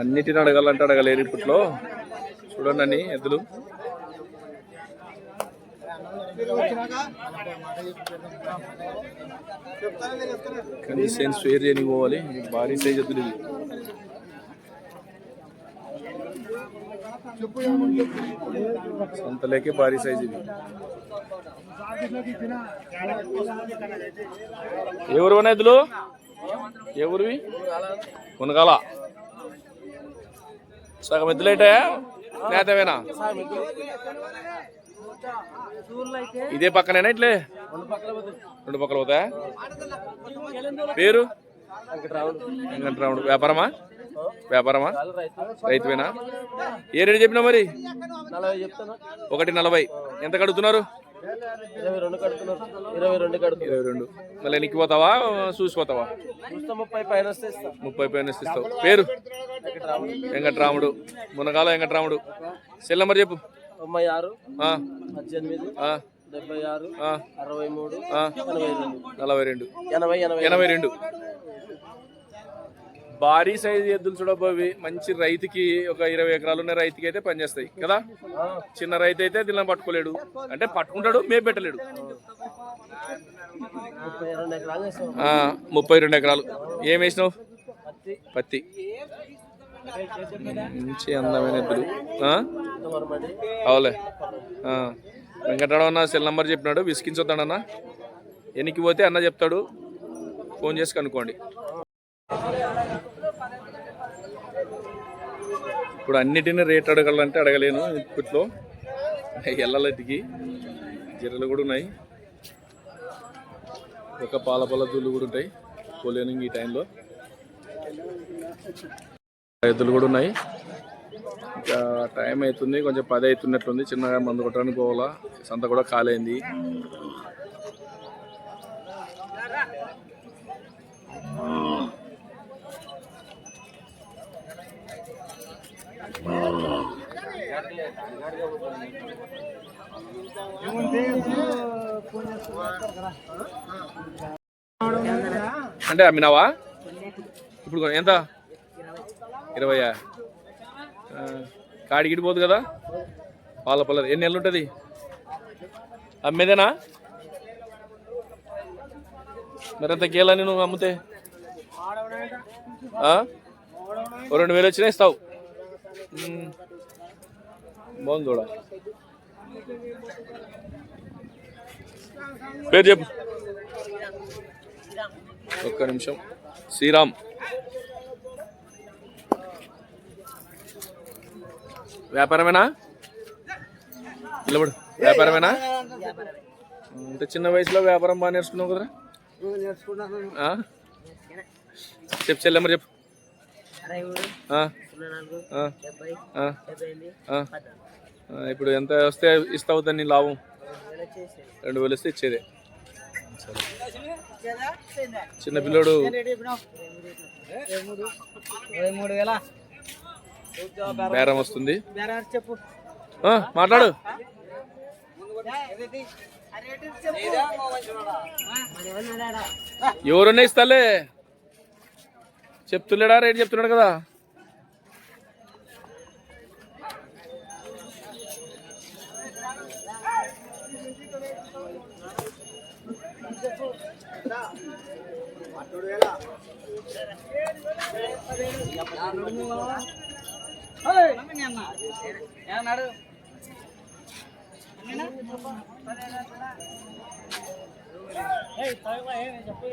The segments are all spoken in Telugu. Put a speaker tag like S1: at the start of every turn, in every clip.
S1: అన్నిటిని అడగాలంటే అడగలేరు ఇప్పట్లో. చూడండి ఎద్దులు. కానీ సెన్స్ వేర్ చేయని పోవాలి. భారీ సైజ్ ఎద్దులు ఇవి. సంతలేకే భారీ సైజ్ ఇది ఎవరు ఎద్దులు ఎవరివి? కొనగాల సగం ఎద్దులు ఏంటయా లేతవేనా ఇదే పక్కనేనా ఇట్లే? రెండు పక్కల పోతాయా? పేరు? వెంకటరాముడు. వ్యాపారమా? వ్యాపారమా? రైతువేనా? ఏ రేటు చెప్పినా మరి? ఒకటి నలభై. ఎంత కడుగుతున్నారు?
S2: ఇరవై రెండు కడుతున్నారు ఇరవై రెండు కడుతున్నారు
S1: ఇరవై రెండు. మళ్ళీ ఎన్నికిపోతావా చూసిపోతావా?
S2: చూస్తే ముప్పై పైన
S1: ముప్పై ఇస్తావు. పేరు? వెంకట్రాముడు. మునగాల వెంకట్రాముడు. సెల్ నెంబర్ చెప్పు.
S2: తొంభై ఆరు పద్దెనిమిది డెబ్బై ఆరు అరవై మూడు
S1: నలభై రెండు.
S2: ఎనభై ఎనభై
S1: ఎనభై రెండు. భారీ సైజు ఎద్దులు చూడబోవి. మంచి రైతుకి ఒక ఇరవై ఎకరాలు ఉన్న రైతుకి అయితే పనిచేస్తాయి. కదా? చిన్న రైతు అయితే దీనిలో పట్టుకోలేడు. అంటే పట్టుకుంటాడు మే పెట్టలేడు.
S2: ముప్పై రెండు ఎకరాలు.
S1: ఏం వేసినావు?
S2: పత్తి.
S1: మంచి అందమైన ఎద్దులు. అవులే. వెంకటరావు అన్న సెల్ నంబర్ చెప్పినాడు. విసికించొద్దాడన్న ఎన్నికి పోతే అన్న చెప్తాడు. ఫోన్ చేసి కనుక్కోండి. ఇప్పుడు అన్నిటిని రేట్ అడగాలంటే అడగలేను ఇప్పట్లో. ఎల్లలటికి జీరలు కూడా ఉన్నాయి. ఒక పాల పాల దూళ్ళు కూడా ఉంటాయి. పోలేను ఈ టైంలో. ఎద్దులు కూడా ఉన్నాయి. ఇంకా టైం అవుతుంది కొంచెం పది అవుతున్నట్లుంది. చిన్నగా మందు కొట్టడానికి పోవాలా. సంత కూడా కాలేంది అంటే అమ్మినావా ఇప్పుడు ఎంత? ఇరవయా? కాడిగిడిపోదు కదా? పాల పల్లది ఎన్ని నెలలు ఉంటుంది? అమ్మేదేనా? మరి అంత నువ్వు అమ్మితే? ఆ? రెండు వేలు వచ్చినా ఇస్తావు. బాగుంది కూడా పేరు చెప్పు. ఒక్క నిమిషం. శ్రీరామ్. వ్యాపారమేనా? నిలబడు. వ్యాపారమేనా? ఇంత చిన్న వయసులో వ్యాపారం బాగా నేర్చుకున్నావు కదరా? ఆ? చెప్పు చెల్లెమ్మ చెప్పు. ఇప్పుడు ఎంత వస్తే ఇస్తావు దాన్ని లాభం? రెండు వేలు వస్తే ఇచ్చేదే. చిన్న పిల్లోడు. బేరం వస్తుంది. మాట్లాడు. ఎవరన్నా ఇస్తాలే. చెప్తున్నాడా రేట్ చెప్తున్నాడు కదా? ఏమన్నాడు చెప్పు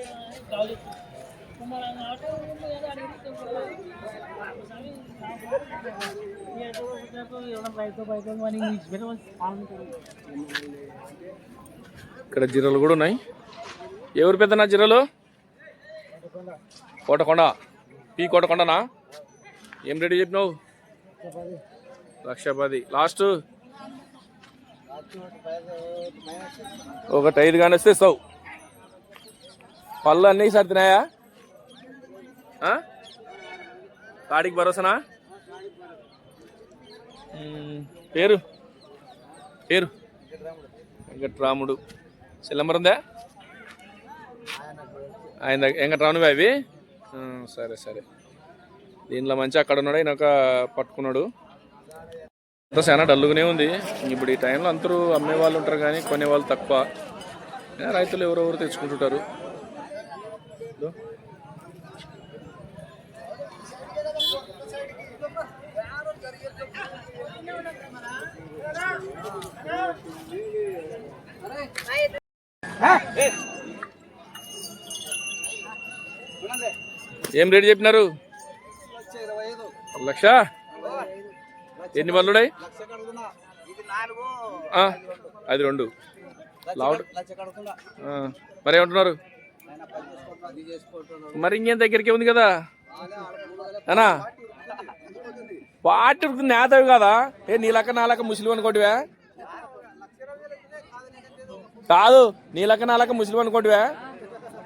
S1: ఇక్కడ జీరలు కూడా ఉన్నాయి. ఎవరు పెద్దనా జీరలు? కోటకొండ. పీ కోటకొండనా? ఏం రెడీ చెప్పినావు? లక్ష పది లాస్ట్? ఒకటి ఐదు కానీ వస్తే సౌ పళ్ళు అన్నీ సర్దినాయా? తాడికి భరోసానా? పేరు? పేరు? వెంకట్రాముడు. సెల్ ఉందా? ఆయన వెంకట్రాముడు అవి సరే సరే. దీనిలో మంచి అక్కడ ఉన్నాడు ఈయన ఒక పట్టుకున్నాడు. అంతా చాలా డల్లుగానే ఉంది. ఇప్పుడు ఈ టైంలో అందరూ అమ్మే వాళ్ళు ఉంటారు కానీ కొనే వాళ్ళు తక్కువ రైతులు ఎవరెవరు తెచ్చుకుంటుంటారు? ఏం రేటు చెప్పినారు? లక్ష? ఎన్ని బల్లుడాయి? ఆ, అది రెండు. లావుడ్. మరి ఏమంటున్నారు? మరి ఇంకేం దగ్గరికి ఉంది కదా? అనా పాటి నేతవి కదా? ఏ నీలక్క నాలక్క ముస్లిం అనుకోటివా కాదు నీలక్క నాలక్క ముస్లిం అనుకోటివా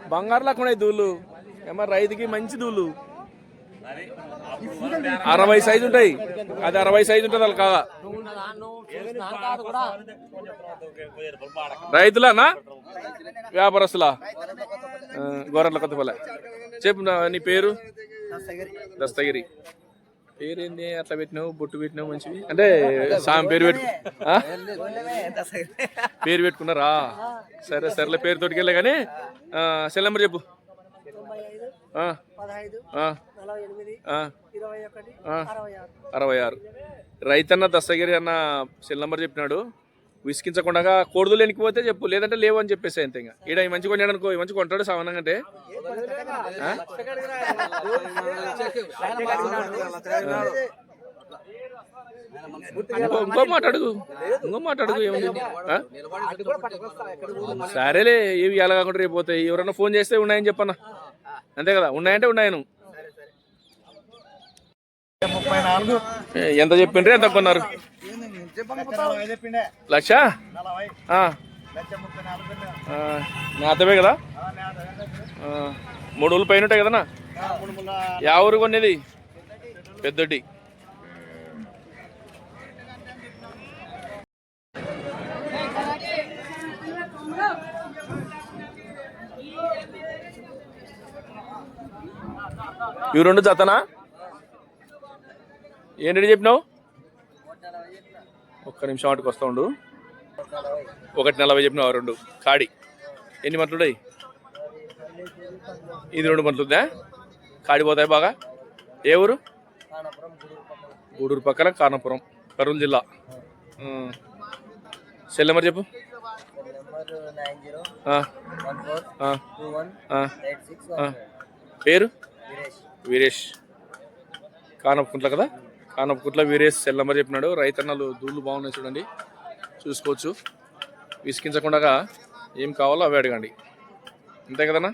S1: బంగారు లెక్క ఉన్నాయి దూళ్ళు. ఏమో రైతుకి మంచి దూళ్ళు. అరవై సైజు ఉంటాయి. అది అరవై సైజు ఉంటుంది వాళ్ళు కాగా రైతులనా? వ్యాపారస్తులా? గొర్రెల కొత్తపల్లె. చెప్పు నా- నీ పేరు? దస్తగిరి. పేరేంది? అట్లా పెట్టినావు? బొట్టు పెట్టినావు మంచివి? అంటే సాయం పేరు పెట్టు ఆ? పేరు పెట్టుకున్నారా? సరే సరేలే పేరు తోటికెళ్ళే కానీ సెల్ నెంబర్ చెప్పు.
S2: అరవై ఆరు.
S1: రైతన్న దస్తగిరి అన్న సెల్ నెంబర్ చెప్పినాడు. విసికించకుండా కోడుదులు ఎనికిపోతే చెప్పు లేదంటే లేవు అని చెప్పేసి అంతే ఇంకా. ఈడ ఈ మంచి కొన్నాడు అనుకో మంచి కొంటాడు సామాన్యంగా అంటే. ఇంకో మాట అడుగు. ఇంకో మాట అడుగు ఏముంది? సరేలే ఇవి ఎలా కాకుండా రేపు పోతాయి. ఎవరన్నా ఫోన్ చేస్తే ఉన్నాయని చెప్పన్నా. అంతే కదా ఉన్నాయంటే ఉన్నాయను. ఎంత చెప్పిండ్రు ఎంత కొన్నారు? లక్ష?
S3: నా
S1: ఆ, నేతవే కదా? మూడు ఊళ్ళు పైన ఉంటాయి కదనా యా ఊరు కొనేది పెద్దటి ఇవి రెండు జతనా? ఏంటి చెప్పినావు? ఒక్క నిమిషం వాటికి వస్తుండు ఉండు. ఒకటి నలభై చెప్పినావు రెండు. కాడి ఎన్ని మంటలున్నాయి ఇది రెండు మంటలుందా కాడిపోతాయి బాగా? ఏ ఊరు? గూడూరు పక్కన కానపురం కర్నూలు జిల్లా. సెల్ నెంబర్ చెప్పు. పేరు?
S2: వీరేష్.
S1: వీరేష్. కానపుకుంట్ల కదా? కానపుకుంట్ల వీరేష్ సెల్ నెంబర్ చెప్పినాడు. రైతన్నలు దూళ్ళు బాగున్నాయి చూడండి. చూసుకోవచ్చు. విసికించకుండా ఏం కావాలో అవి అడగండి. అంతే కదన్నా?